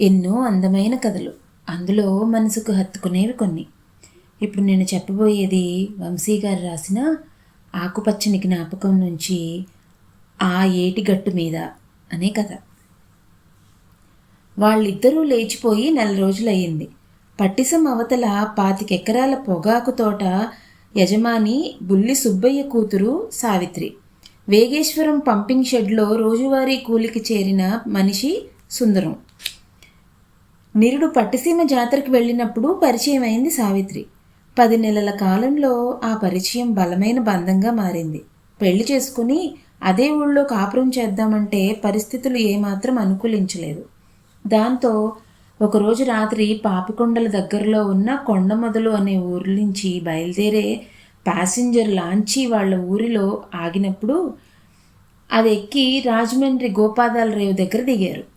ఎన్నో అందమైన కథలు. అందులో మనసుకు హత్తుకునేవి కొన్ని. ఇప్పుడు నేను చెప్పబోయేది వంశీ గారు రాసిన ఆకుపచ్చని జ్ఞాపకం నుంచి ఆ ఏటి గట్టు మీద అనే కథ. వాళ్ళిద్దరూ లేచిపోయి నెల రోజులయ్యింది. పట్టిసం అవతల పాతికెకరాల పొగాకు తోట యజమాని బుల్లి సుబ్బయ్య కూతురు సావిత్రి. వేగేశ్వరం పంపింగ్ షెడ్లో రోజువారీ కూలికి చేరిన మనిషి సుందరం. నిరుడు పట్టిసీమ జాతరకు వెళ్ళినప్పుడు పరిచయం అయింది సావిత్రి. పది నెలల కాలంలో ఆ పరిచయం బలమైన బంధంగా మారింది. పెళ్ళి చేసుకుని అదే ఊళ్ళో కాపురం చేద్దామంటే పరిస్థితులు ఏమాత్రం అనుకూలించలేదు. దాంతో ఒకరోజు రాత్రి పాపికొండల దగ్గరలో ఉన్న కొండమొదలు అనే ఊరి నుంచి బయలుదేరే ప్యాసింజర్ లాంచి వాళ్ళ ఊరిలో ఆగినప్పుడు అది ఎక్కి రాజమండ్రి గోపాదాల రేవు దగ్గర దిగారు.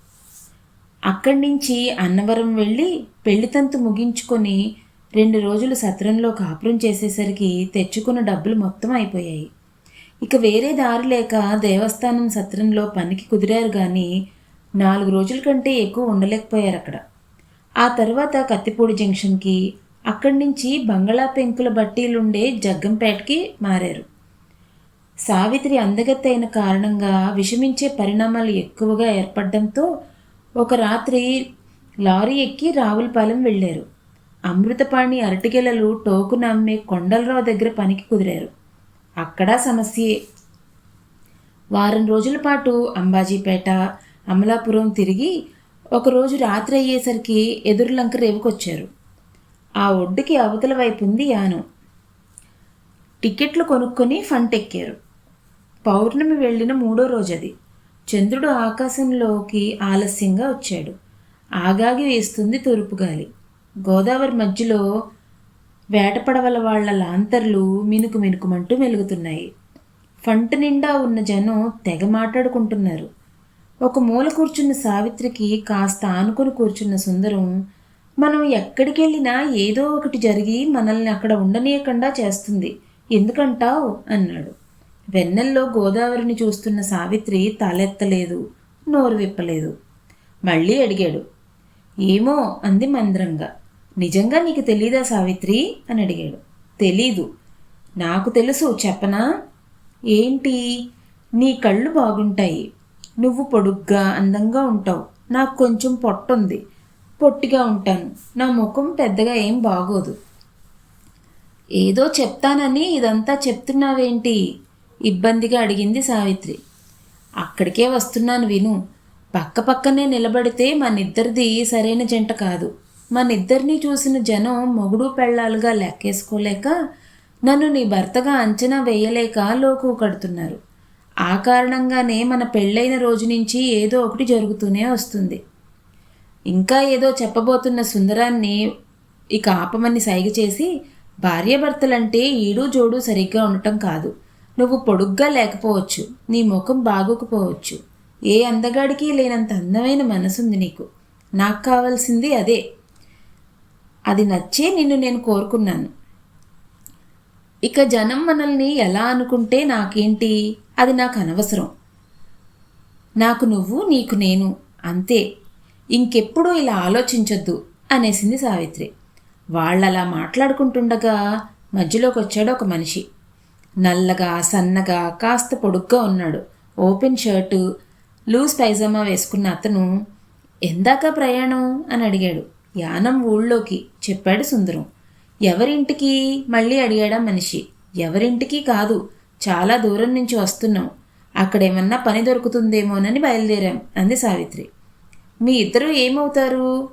అక్కడి నుంచి అన్నవరం వెళ్ళి పెళ్ళితంతు ముగించుకొని రెండు రోజులు సత్రంలో కాపురం చేసేసరికి తెచ్చుకున్న డబ్బులు మొత్తం అయిపోయాయి. ఇక వేరే దారి లేక దేవస్థానం సత్రంలో పనికి కుదిరారు కానీ నాలుగు రోజుల కంటే ఎక్కువ ఉండలేకపోయారు అక్కడ. ఆ తర్వాత కత్తిపూడి జంక్షన్కి అక్కడి నుంచి బంగళా పెంకుల బట్టీలుండే జగ్గంపేటకి మారారు. సావిత్రి అందగత్తైన కారణంగా విషమించే పరిణామాలు ఎక్కువగా ఏర్పడడంతో ఒక రాత్రి లారీ ఎక్కి రావులపాలెం వెళ్ళారు. అమృతపాణి అరటిగెలలు టోకున అమ్మే కొండలరావు దగ్గర పనికి కుదిరారు. అక్కడ సమస్యే. వారం రోజుల పాటు అంబాజీపేట అమలాపురం తిరిగి ఒకరోజు రాత్రి అయ్యేసరికి ఎదురులంక రేవుకొచ్చారు. ఆ ఒడ్డుకి అవతల వైపు ఉంది యానం. టికెట్లు కొనుక్కొని ఫంట్ ఎక్కారు పౌర్ణమి వెళ్ళిన మూడో రోజు అది చంద్రుడు ఆకాశంలోకి ఆలస్యంగా వచ్చాడు. ఆగాగి వేస్తుంది తూర్పు గాలి. గోదావరి మధ్యలో వేటపడవల వాళ్ళ లాంతర్లు మినుకు మినుకుమంటూ మెలుగుతున్నాయి. ఫంట నిండా ఉన్న జనం తెగ మాట్లాడుకుంటున్నారు. ఒక మూల కూర్చున్న సావిత్రికి కాస్త ఆనుకొని కూర్చున్న సుందరం మనం ఎక్కడికి వెళ్ళినా ఏదో ఒకటి జరిగి మనల్ని అక్కడ ఉండనీయకుండా చేస్తుంది. ఎందుకంటావు? అన్నాడు. వెన్నెల్లో గోదావరిని చూస్తున్న సావిత్రి తలెత్తలేదు నోరు విప్పలేదు. మళ్ళీ అడిగాడు ఏమో అంది మంద్రంగా. నిజంగా నీకు తెలీదా సావిత్రి? అని అడిగాడు. తెలీదు. నాకు తెలుసు చెప్పనా? ఏంటి? నీ కళ్ళు బాగుంటాయి. నువ్వు పొడుగ్గా అందంగా ఉంటావు. నాకు కొంచెం పొట్టుంది. పొట్టిగా ఉంటాను. నా ముఖం పెద్దగా ఏం బాగోదు. ఏదో చెప్తానని ఇదంతా చెప్తున్నావేంటి? ఇబ్బందిగా అడిగింది సావిత్రి. అక్కడికే వస్తున్నాను విను. పక్క పక్కనే నిలబడితే మనిద్దరిది సరైన జంట కాదు. మనిద్దరినీ చూసిన జనం మొగుడు పెళ్ళాలుగా లెక్కేసుకోలేక నన్ను నీ భర్తగా అంచనా వేయలేక లోకు కడుతున్నారు. ఆ కారణంగానే మన పెళ్ళైన రోజు నుంచి ఏదో ఒకటి జరుగుతూనే వస్తుంది. ఇంకా ఏదో చెప్పబోతున్న సుందరాన్ని ఇక ఆపమని సైగ చేసి భార్యాభర్తలంటే ఈడు జోడు సరిగ్గా ఉండటం కాదు. నువ్వు పొడుగ్గా లేకపోవచ్చు నీ ముఖం బాగోకపోవచ్చు. ఏ అందగాడికి లేనంత అందమైన మనసుంది నీకు. నాకు కావాల్సింది అదే. అది నచ్చే నిన్ను నేను కోరుకున్నాను. ఇక జనం మనల్ని ఎలా అనుకుంటే నాకేంటి? అది నాకు అనవసరం. నాకు నువ్వు నీకు నేను అంతే. ఇంకెప్పుడు ఇలా ఆలోచించొద్దు అనేసింది సావిత్రి. వాళ్ళలా మాట్లాడుకుంటుండగా మధ్యలోకి వచ్చాడు ఒక మనిషి. నల్లగా సన్నగా కాస్త పొడుగ్గా ఉన్నాడు. ఓపెన్ షర్టు లూజ్ పైజామా వేసుకున్న అతను ఎందాక ప్రయాణం? అని అడిగాడు. యానం ఊళ్ళోకి చెప్పాడు సుందరం. ఎవరింటికి? మళ్ళీ అడిగాడా మనిషి. ఎవరింటికి కాదు చాలా దూరం నుంచి వస్తున్నాం. అక్కడేమన్నా పని దొరుకుతుందేమోనని బయలుదేరాం అంది సావిత్రి. మీ ఇద్దరు ఏమవుతారు?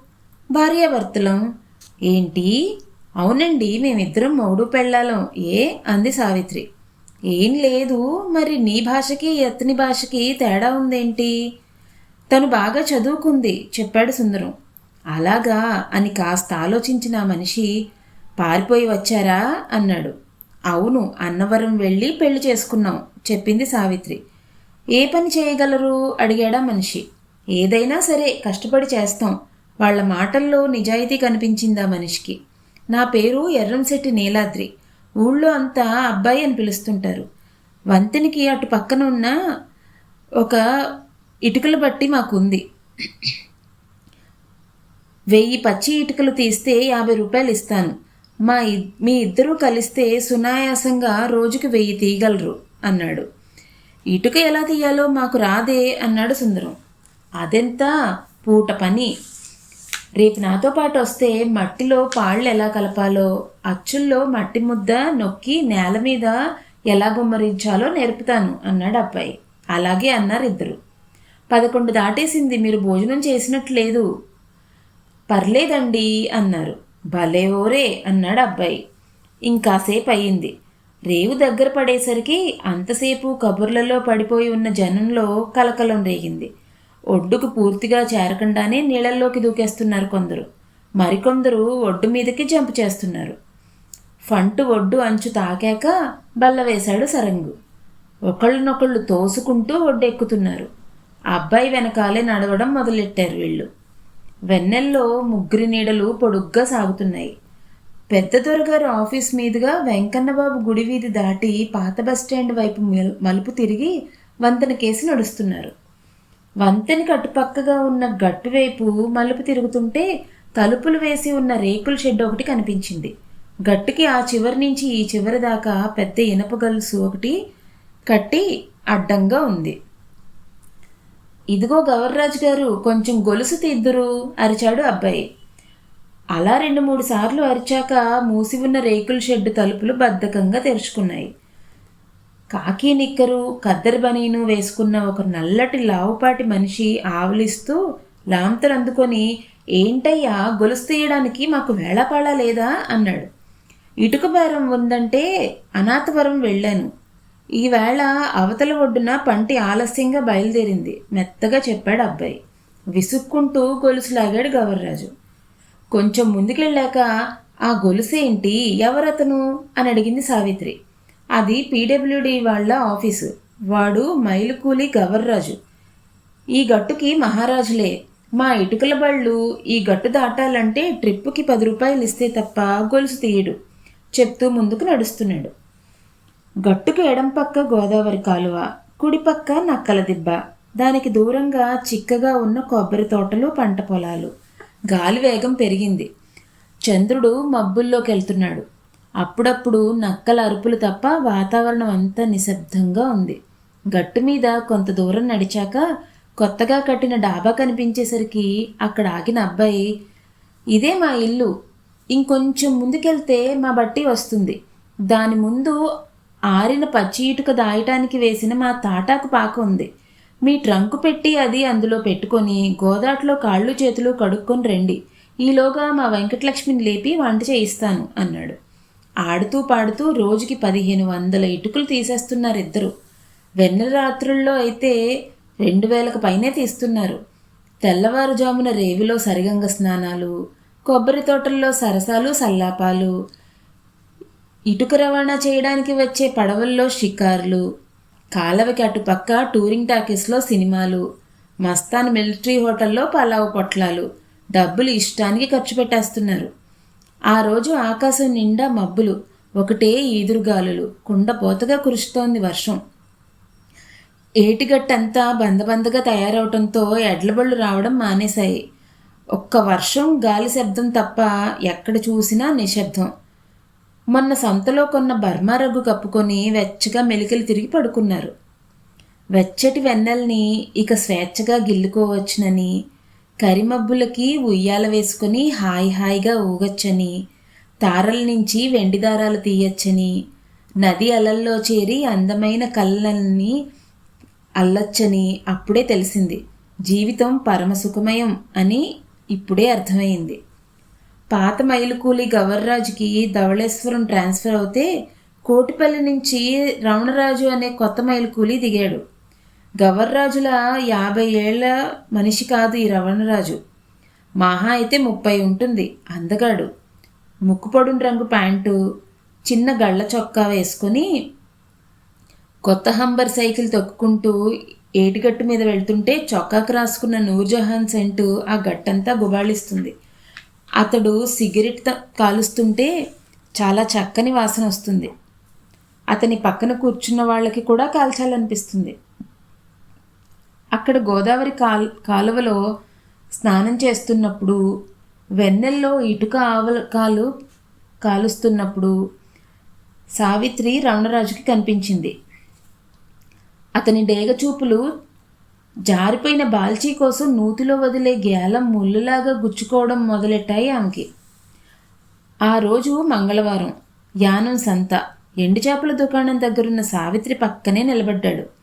భార్యాభర్తలం. ఏంటి? అవునండి మేమిద్దరం మౌడు పెళ్ళాలం. ఏ? అంది సావిత్రి. ఏం లేదు మరి నీ భాషకి ఎత్తని భాషకి తేడా ఉందేంటి? తను బాగా చదువుకుంది చెప్పాడు సుందరం. అలాగా అని కాస్త ఆలోచించిన మనిషి పారిపోయి వచ్చారా? అన్నాడు. అవును అన్నవరం వెళ్ళి పెళ్ళి చేసుకున్నాం చెప్పింది సావిత్రి. ఏ పని చేయగలరు? అడిగాడా మనిషి. ఏదైనా సరే కష్టపడి చేస్తాం. వాళ్ళ మాటల్లో నిజాయితీ కనిపించిందా మనిషికి. నా పేరు ఎర్రంశెట్టి నీలాద్రి. ఊళ్ళో అంతా అబ్బాయి అని పిలుస్తుంటారు. వంతెనికి అటు పక్కన ఉన్న ఒక ఇటుకల బట్టి మాకుంది. వెయ్యి పచ్చి ఇటుకలు తీస్తే యాభై రూపాయలు ఇస్తాను. మా మీ ఇద్దరూ కలిస్తే సునాయాసంగా రోజుకి వెయ్యి తీయగలరు అన్నాడు. ఇటుక ఎలా తీయాలో మాకు రాదే అన్నాడు సుందరం. అదెంత? పూట పని. రేపు నాతో పాటు వస్తే మట్టిలో పాళ్ళు ఎలా కలపాలో అచ్చుల్లో మట్టి ముద్ద నొక్కి నేల మీద ఎలా గుమ్మరించాలో నేర్పుతాను అన్నాడు అబ్బాయి. అలాగే అన్నారు ఇద్దరు. పదకొండు దాటేసింది మీరు భోజనం చేసినట్లేదు పర్లేదండి అన్నారు. భలే ఓరే అన్నాడు అబ్బాయి. ఇంకాసేపు అయ్యింది. రేవు దగ్గర పడేసరికి అంతసేపు కబుర్లలో పడిపోయి ఉన్న జనంలో కలకలం రేగింది. ఒడ్డుకు పూర్తిగా చేరకుండానే నీళ్ళల్లోకి దూకేస్తున్నారు కొందరు. మరికొందరు ఒడ్డు మీదకి జంప్ చేస్తున్నారు. ఫంటు ఒడ్డు అంచు తాకాక బల్ల వేశాడు సరంగు. ఒకళ్ళనొకళ్ళు తోసుకుంటూ ఒడ్డెక్కుతున్నారు అబ్బాయి వెనకాలే నడవడం మొదలెట్టారు వీళ్ళు. వెన్నెల్లో ముగ్గురి నీడలు పొడుగ్గా సాగుతున్నాయి. పెద్ద దొరగారు ఆఫీస్ మీదుగా వెంకన్నబాబు గుడి వీధి దాటి పాత బస్టాండ్ వైపు మలుపు తిరిగి వంతెన కేసి నడుస్తున్నారు. వంతెన కట్టుపక్కగా ఉన్న గట్టువైపు మలుపు తిరుగుతుంటే తలుపులు వేసి ఉన్న రేకుల షెడ్ ఒకటి కనిపించింది. గట్టుకి ఆ చివరి నుంచి ఈ చివరి దాకా పెద్ద ఇనప గలుసు ఒకటి కట్టి అడ్డంగా ఉంది. ఇదిగో గవర్రాజు గారు కొంచెం గొలుసు తీద్దురు అరిచాడు అబ్బాయి. అలా రెండు మూడు సార్లు అరిచాక మూసి ఉన్న రేకుల షెడ్ తలుపులు బద్ధకంగా తెరుచుకున్నాయి. కాకి నిక్కరు కద్దరి బనీను వేసుకున్న ఒక నల్లటి లావుపాటి మనిషి ఆవలిస్తూ లాంతరు అందుకొని ఏంటయ్యా గొలుసు తీయడానికి మాకు వేళపాళ లేదా? అన్నాడు. ఇటుక బేరం ఉందంటే అనాథవరం వెళ్ళాను. ఈవేళ అవతల ఒడ్డున పంటి ఆలస్యంగా బయలుదేరింది మెత్తగా చెప్పాడు అబ్బాయి. విసుక్కుంటూ గొలుసు లాగాడు గవర్రాజు. కొంచెం ముందుకెళ్ళాక ఆ గొలుసేంటి? ఎవరతను? అని అడిగింది సావిత్రి. అది పీడబ్ల్యూడి వాళ్ళ ఆఫీసు. వాడు మైలుకూలి గవర్రాజు. ఈ గట్టుకి మహారాజులే. మా ఇటుకల బళ్ళు ఈ గట్టు దాటాలంటే ట్రిప్పుకి పది రూపాయలు ఇస్తే తప్ప గొలుసు తీయడు. చెప్తూ ముందుకు నడుస్తున్నాడు. గట్టుకు ఎడం పక్క గోదావరి కాలువ కుడిపక్క నక్కల దిబ్బ. దానికి దూరంగా చిక్కగా ఉన్న కొబ్బరి తోటలు పంట పొలాలు. గాలి వేగం పెరిగింది. చంద్రుడు మబ్బుల్లోకి వెళ్తున్నాడు అప్పుడప్పుడు నక్కల అరుపులు తప్ప వాతావరణం అంతా నిశ్శబ్దంగా ఉంది. గట్టు మీద కొంత దూరం నడిచాక కొత్తగా కట్టిన డాబా కనిపించేసరికి అక్కడ ఆగిన అబ్బాయి ఇదే మా ఇల్లు. ఇంకొంచెం ముందుకెళ్తే మా బట్టి వస్తుంది. దాని ముందు ఆరిన పచ్చి ఇటుక దాయటానికి వేసిన మా తాటాకు పాక ఉంది. మీ ట్రంకు పెట్టి అది అందులో పెట్టుకొని గోదాట్లో కాళ్ళు చేతులు కడుక్కొని రండి. ఈలోగా మా వెంకటలక్ష్మిని లేపి వంట చేయిస్తాను అన్నాడు. ఆడుతూ పాడుతూ రోజుకి పదిహేను వందల ఇటుకలు తీసేస్తున్నారు ఇద్దరు. వెన్నెల రాత్రుల్లో అయితే రెండు వేలకు పైనే తీస్తున్నారు. తెల్లవారుజామున రేవిలో సరిగంగ స్నానాలు కొబ్బరి తోటల్లో సరసాలు సల్లాపాలు ఇటుక రవాణా చేయడానికి వచ్చే పడవల్లో షికార్లు కాలవకి అటుపక్క టూరింగ్ టాకీస్లో సినిమాలు మస్తాన్ మిలిటరీ హోటల్లో పలావు పొట్లాలు డబ్బులు ఇష్టానికి ఖర్చు పెట్టేస్తున్నారు. ఆ రోజు ఆకాశం నిండా మబ్బులు ఒకటే ఈదురుగాలులు కుండపోతగా కురుస్తోంది వర్షం. ఏటిగట్టంతా బందబందగా తయారవటంతో ఎడ్లబళ్ళు రావడం మానేశాయి. ఒక్క వర్షం గాలి శబ్దం తప్ప ఎక్కడ చూసినా నిశ్శబ్దం. మొన్న సంతలో కొన్న బర్మా రగ్గు కప్పుకొని వెచ్చగా మెలికలు తిరిగి పడుకున్నారు. వెచ్చటి వెన్నెల్ని ఇక స్వేచ్ఛగా గిల్లుకోవచ్చునని కరిమబ్బులకి ఉయ్యాల వేసుకొని హాయి హాయిగా ఊగొచ్చని తారల నుంచి వెండి దారాలు తీయచ్చని నది అలల్లో చేరి అందమైన కళ్ళని అల్లచ్చని అప్పుడే తెలిసింది. జీవితం పరమసుఖమయం అని ఇప్పుడే అర్థమైంది. పాత మైలుకూలి గవర్రాజుకి ధవళేశ్వరం ట్రాన్స్ఫర్ అవుతే కోటిపల్లి నుంచి రమణరాజు అనే కొత్త మైలుకూలి దిగాడు. గవర్రాజుల యాభై ఏళ్ళ మనిషి కాదు ఈ రవణరాజు మహా అయితే ముప్పై ఉంటుంది అందగాడు. ముక్కుపొడుని రంగు ప్యాంటు చిన్న గళ్ళ చొక్కా వేసుకొని కొత్త హంబర్ సైకిల్ తొక్కుకుంటూ ఏటిగట్టు మీద వెళ్తుంటే చొక్కాకు రాసుకున్న నూర్జహాన్ సెంటు ఆ గట్టంతా గుబాళిస్తుంది. అతడు సిగరెట్ కాలుస్తుంటే చాలా చక్కని వాసన వస్తుంది. అతని పక్కన కూర్చున్న వాళ్ళకి కూడా కాల్చాలనిపిస్తుంది. అక్కడ గోదావరి కాల్ కాలువలో స్నానం చేస్తున్నప్పుడు వెన్నెల్లో ఇటుక ఆవకాలు కాలుస్తున్నప్పుడు సావిత్రి రమణరాజుకి కనిపించింది. అతని డేగచూపులు జారిపోయిన బాల్చీ కోసం నూతిలో వదిలే గేలం ముళ్ళులాగా గుచ్చుకోవడం మొదలెట్టాయి ఆమెకి. ఆ రోజు మంగళవారం యానం సంత ఎండు చేపల దుకాణం దగ్గరున్న సావిత్రి పక్కనే నిలబడ్డాడు.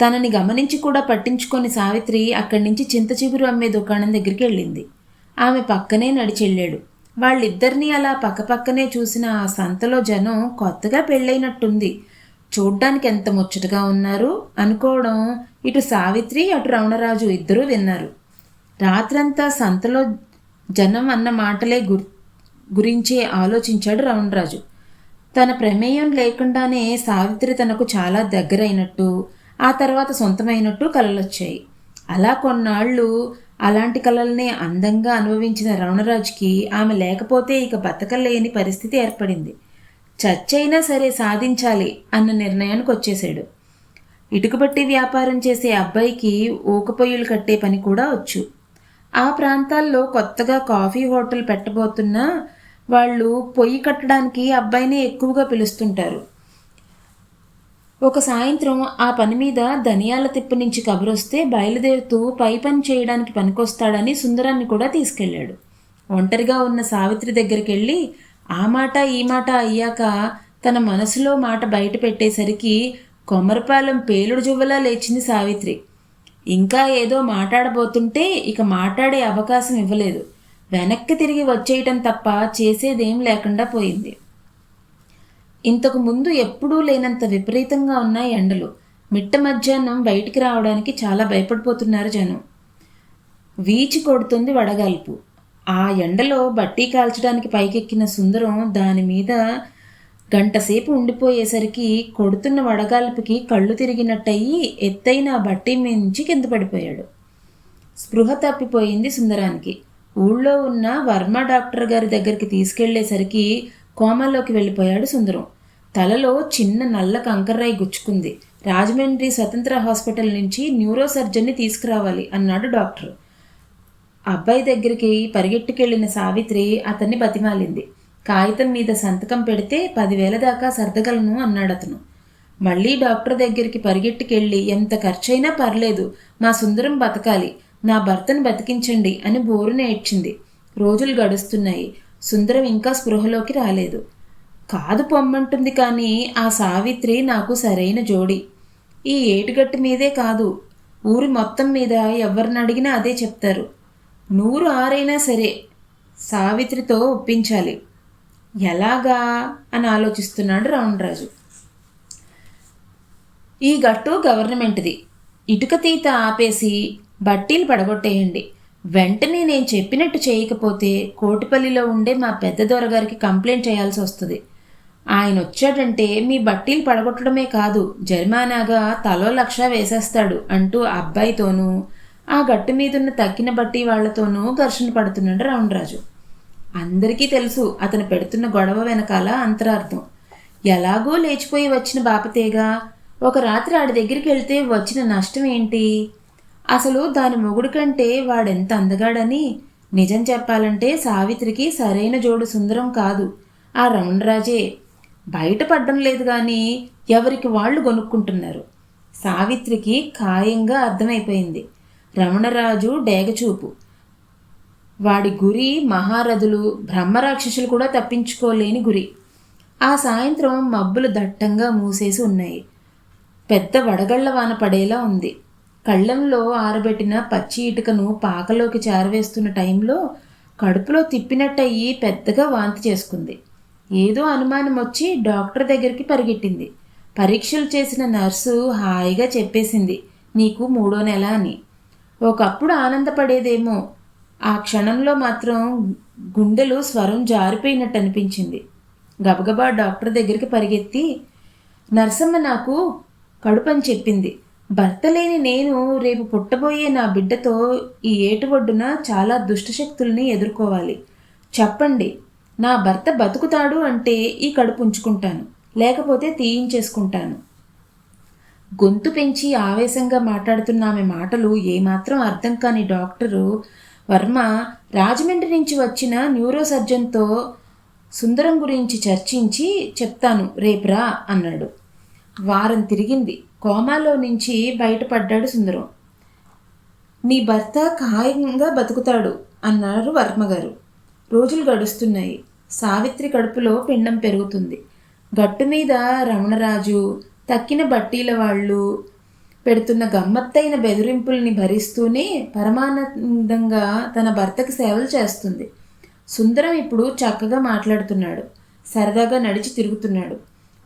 తనని గమనించి కూడా పట్టించుకొని సావిత్రి అక్కడి నుంచి చింతచిబురు అమ్మే దుకాణం దగ్గరికి వెళ్ళింది. ఆమె పక్కనే నడిచెళ్ళాడు వాళ్ళిద్దరినీ అలా పక్కపక్కనే చూసిన ఆ సంతలో జనం కొత్తగా పెళ్ళైనట్టుంది. చూడ్డానికి ఎంత ముచ్చటగా ఉన్నారు అనుకోవడం ఇటు సావిత్రి అటు రమణరాజు ఇద్దరూ విన్నారు. రాత్రంతా సంతలో జనం అన్న మాటలే గుర్ గురించే ఆలోచించాడు రమణరాజు. తన ప్రమేయం లేకుండానే సావిత్రి తనకు చాలా దగ్గరైనట్టు ఆ తర్వాత సొంతమైనట్టు కలలొచ్చాయి. అలా కొన్నాళ్ళు అలాంటి కళల్ని అందంగా అనుభవించిన రమణరాజుకి ఆమె లేకపోతే ఇక బతకలేని పరిస్థితి ఏర్పడింది. చచ్చైనా సరే సాధించాలి అన్న నిర్ణయానికి వచ్చేశాడు ఇటుకబట్టి వ్యాపారం చేసే అబ్బాయికి ఊకపోయ్యులు కట్టే పని కూడా వచ్చు. ఆ ప్రాంతాల్లో కొత్తగా కాఫీ హోటల్ పెట్టబోతున్నా వాళ్ళు పొయ్యి కట్టడానికి అబ్బాయిని ఎక్కువగా పిలుస్తుంటారు. ఒక సాయంత్రం ఆ పని మీద ధనియాల తిప్పు నుంచి కబురొస్తే బయలుదేరుతూ పై పని చేయడానికి పనికొస్తాడని సుందరాన్ని కూడా తీసుకెళ్ళాడు. ఒంటరిగా ఉన్న సావిత్రి దగ్గరికి వెళ్ళి ఆ మాట ఈ మాట అయ్యాక తన మనసులో మాట బయట పెట్టేసరికి కొమరపాలెం పేలుడు జువ్వలా లేచింది సావిత్రి. ఇంకా ఏదో మాట్లాడబోతుంటే ఇక మాట్లాడే అవకాశం ఇవ్వలేదు. వెనక్కి తిరిగి వచ్చేయటం తప్ప చేసేదేం లేకుండా పోయింది. ఇంతకు ముందు ఎప్పుడూ లేనంత విపరీతంగా ఉన్న ఎండలు. మిట్ట మధ్యాహ్నం బయటికి రావడానికి చాలా భయపడిపోతున్నారు జనం. వీచి కొడుతుంది వడగాల్పు. ఆ ఎండలో బట్టి కాల్చడానికి పైకెక్కిన సుందరం దాని మీద గంటసేపు ఉండిపోయేసరికి కొడుతున్న వడగాల్పుకి కళ్ళు తిరిగినట్టయి ఎత్తైన ఆ బట్టి మించి కింద పడిపోయాడు. స్పృహ తప్పిపోయింది సుందరానికి. ఊళ్ళో ఉన్న వర్మ డాక్టర్ గారి దగ్గరికి తీసుకెళ్ళేసరికి కోమాలోకి వెళ్ళిపోయాడు సుందరం. తలలో చిన్న నల్ల కంకర్రాయి గుచ్చుకుంది. రాజమండ్రి స్వతంత్ర హాస్పిటల్ నుంచి న్యూరో సర్జన్ని తీసుకురావాలి అన్నాడు డాక్టర్. అబ్బాయి దగ్గరికి పరిగెట్టుకెళ్ళిన సావిత్రి అతన్ని బతిమాలింది. కాగితం మీద సంతకం పెడితే పదివేల దాకా సర్దగలను అన్నాడు అతను. మళ్ళీ డాక్టర్ దగ్గరికి పరిగెట్టుకెళ్ళి ఎంత ఖర్చైనా పర్లేదు మా సుందరం బతకాలి నా భర్తను బతికించండి అని బోరున ఏడ్చింది. రోజులు గడుస్తున్నాయి. సుందరం ఇంకా స్పృహలోకి రాలేదు. కాదు పొమ్మంటుంది కానీ ఆ సావిత్రి నాకు సరైన జోడి. ఈ ఏటుగట్టు మీదే కాదు. ఊరి మొత్తం మీద ఎవరిని అడిగినా అదే చెప్తారు. నూరు ఆరైనా సరే సావిత్రితో ఒప్పించాలి. ఎలాగా? అని ఆలోచిస్తున్నాడు రావణరాజు. ఈ గట్టు గవర్నమెంట్ది. ఇటుక తీత ఆపేసి బట్టీలు పడగొట్టేయండి. వెంటనే నేను చెప్పినట్టు చేయకపోతే కోటిపల్లిలో ఉండే మా పెద్ద దొరగారికి కంప్లైంట్ చేయాల్సి వస్తుంది. ఆయన వచ్చాడంటే మీ బట్టీలు పడగొట్టడమే కాదు జరిమానాగా తలో లక్ష వేసేస్తాడు అంటూ అబ్బాయితోనూ ఆ గట్టు మీదున్న తక్కిన బట్టి వాళ్ళతోనూ ఘర్షణ పడుతున్నాడు రావణరాజు అందరికీ తెలుసు అతను పెడుతున్న గొడవ వెనకాల అంతరార్థం. ఎలాగో లేచిపోయి వచ్చిన బాపతేగా ఒక రాత్రి ఆడి దగ్గరికి వెళ్తే వచ్చిన నష్టం ఏంటి? అసలు దాని మొగుడు కంటే వాడెంత అందగాడని? నిజం చెప్పాలంటే సావిత్రికి సరైన జోడు సుందరం కాదు. ఆ రమణరాజే బయటపడడం లేదు కానీ ఎవరికి వాళ్ళు కొనుక్కుంటున్నారు సావిత్రికి ఖాయంగా అర్థమైపోయింది. రమణరాజు డేగచూపు. వాడి గురి మహారథులు బ్రహ్మరాక్షసులు కూడా తప్పించుకోలేని గురి. ఆ సాయంత్రం మబ్బులు దట్టంగా మూసేసి ఉన్నాయి. పెద్ద వడగళ్ళ వాన పడేలా ఉంది. కళ్ళంలో ఆరబెట్టిన పచ్చి ఇటుకను పాకలోకి చేరవేస్తున్న టైంలో కడుపులో తిప్పినట్టయి పెద్దగా వాంతి చేసుకుంది. ఏదో అనుమానం వచ్చి డాక్టర్ దగ్గరికి పరిగెట్టింది. పరీక్షలు చేసిన నర్సు హాయిగా చెప్పేసింది నీకు మూడో నెల అని. ఒకప్పుడు ఆనందపడేదేమో ఆ క్షణంలో మాత్రం గుండెలు స్వరం జారిపోయినట్టు అనిపించింది. గబగబా డాక్టర్ దగ్గరికి పరిగెత్తి నర్సమ్మ నాకు కడుపని చెప్పింది. భర్త లేని నేను రేపు పుట్టబోయే నా బిడ్డతో ఈ ఏటు ఒడ్డున చాలా దుష్టశక్తుల్ని ఎదుర్కోవాలి. చెప్పండి నా భర్త బతుకుతాడు అంటే ఈ కడుపు ఉంచుకుంటాను లేకపోతే తీయించేసుకుంటాను. గొంతు పెంచి ఆవేశంగా మాట్లాడుతున్న ఆమె మాటలు ఏమాత్రం అర్థం కాని డాక్టరు వర్మ రాజమండ్రి నుంచి వచ్చిన న్యూరో సర్జన్తో సుందరం గురించి చర్చించి చెప్తాను రేపురా అన్నాడు. వారం తిరిగింది. కోమాలో నుంచి బయటపడ్డాడు సుందరం. నీ భర్త ఖాయంగా బతుకుతాడు అన్నారు వర్మగారు. రోజులు గడుస్తున్నాయి. సావిత్రి కడుపులో పిండం పెరుగుతుంది. గట్టు మీద రమణరాజు తక్కిన బట్టీల వాళ్ళు పెడుతున్న గమ్మత్తైన బెదిరింపుల్ని భరిస్తూనే పరమానందంగా తన భర్తకి సేవలు చేస్తుంది. సుందరం ఇప్పుడు చక్కగా మాట్లాడుతున్నాడు. సరదాగా నడిచి తిరుగుతున్నాడు.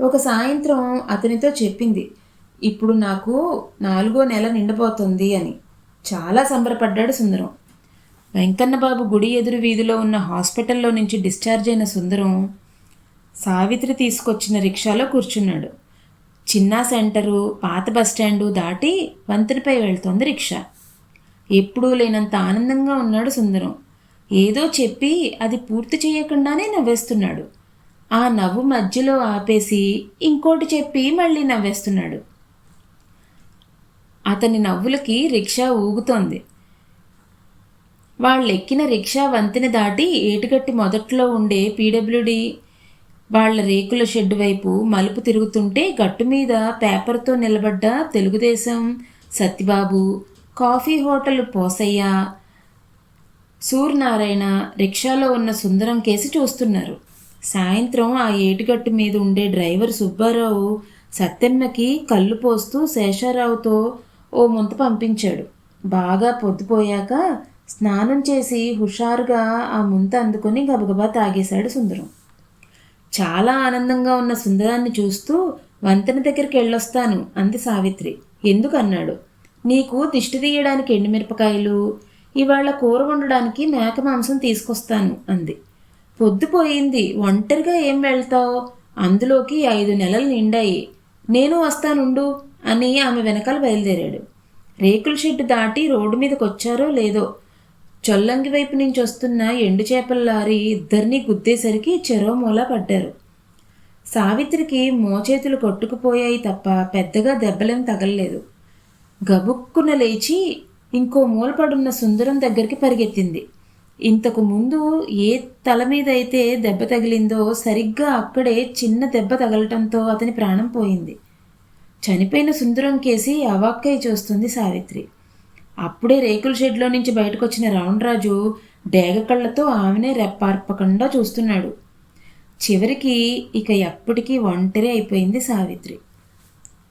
ఒక సాయంత్రం అతనితో చెప్పింది. ఇప్పుడు నాకు నాలుగో నెల నిండిపోతుంది అని. చాలా సంబరపడ్డాడు సుందరం. వెంకన్నబాబు గుడి ఎదురు వీధిలో ఉన్న హాస్పిటల్లో నుంచి డిశ్చార్జ్ అయిన సుందరం సావిత్రి తీసుకొచ్చిన రిక్షాలో కూర్చున్నాడు. చిన్న సెంటరు పాత బస్టాండు దాటి వంతెనపై వెళ్తోంది రిక్షా. ఎప్పుడూ లేనంత ఆనందంగా ఉన్నాడు సుందరం. ఏదో చెప్పి అది పూర్తి చేయకుండానే నవ్వేస్తున్నాడు. ఆ నవ్వు మధ్యలో ఆపేసి ఇంకోటి చెప్పి మళ్ళీ నవ్వేస్తున్నాడు. అతని నవ్వులకి రిక్షా ఊగుతోంది. వాళ్ళెక్కిన రిక్షా వంతెన దాటి ఏటుగట్టి మొదట్లో ఉండే పీడబ్ల్యూడి వాళ్ళ రేకుల షెడ్ వైపు మలుపు తిరుగుతుంటే గట్టు మీద పేపర్తో నిలబడ్డ తెలుగుదేశం సత్యబాబు కాఫీ హోటల్ పోసయ్య సూర్యనారాయణ రిక్షాలో ఉన్న సుందరం కేసి చూస్తున్నారు. సాయంత్రం ఆ ఏటిగట్టు మీద ఉండే డ్రైవర్ సుబ్బారావు సత్యమ్మకి కళ్ళు పోస్తూ శేషారావుతో ఓ ముంత పంపించాడు. బాగా పొద్దుపోయాక స్నానం చేసి హుషారుగా ఆ ముంత అందుకొని గబగబా తాగేశాడు సుందరం. చాలా ఆనందంగా ఉన్న సుందరాన్ని చూస్తూ వంతెన దగ్గరికి వెళ్ళొస్తాను అంది సావిత్రి. ఎందుకు అన్నాడు. నీకు దిష్టి తీయడానికి ఎండుమిరపకాయలు ఇవాళ కూర వండడానికి మేక మాంసం తీసుకొస్తాను అంది. పొద్దుపోయింది. ఒంటరిగా ఏం వెళ్తావు? అందులోకి ఐదు నెలలు నిండాయి. నేను వస్తానుండు. అని ఆమె వెనకాల బయలుదేరాడు. రేకుల షెడ్డు దాటి రోడ్డు మీదకి వచ్చారో లేదో చొల్లంగి వైపు నుంచి వస్తున్న ఎండు చేపల లారీ ఇద్దరినీ గుద్దేసరికి చెరో మూల పడ్డారు. సావిత్రికి మోచేతులు కొట్టుకుపోయాయి తప్ప పెద్దగా దెబ్బలేం తగలలేదు. గబుక్కున లేచి ఇంకో మూలపడున్న సుందరం దగ్గరికి పరిగెత్తింది. ఇంతకు ముందు ఏ తల మీద అయితే దెబ్బ తగిలిందో సరిగ్గా అక్కడే చిన్న దెబ్బ తగలటంతో అతని ప్రాణం పోయింది. చనిపోయిన సుందరం కేసి అవాక్కై చూస్తుంది సావిత్రి. అప్పుడే రేకుల షెడ్లో నుంచి బయటకు వచ్చిన రావణరాజు డేగ కళ్ళతో ఆమెనే రెప్పార్పకుండా చూస్తున్నాడు. చివరికి ఇక ఎప్పటికీ ఒంటరి అయిపోయింది సావిత్రి.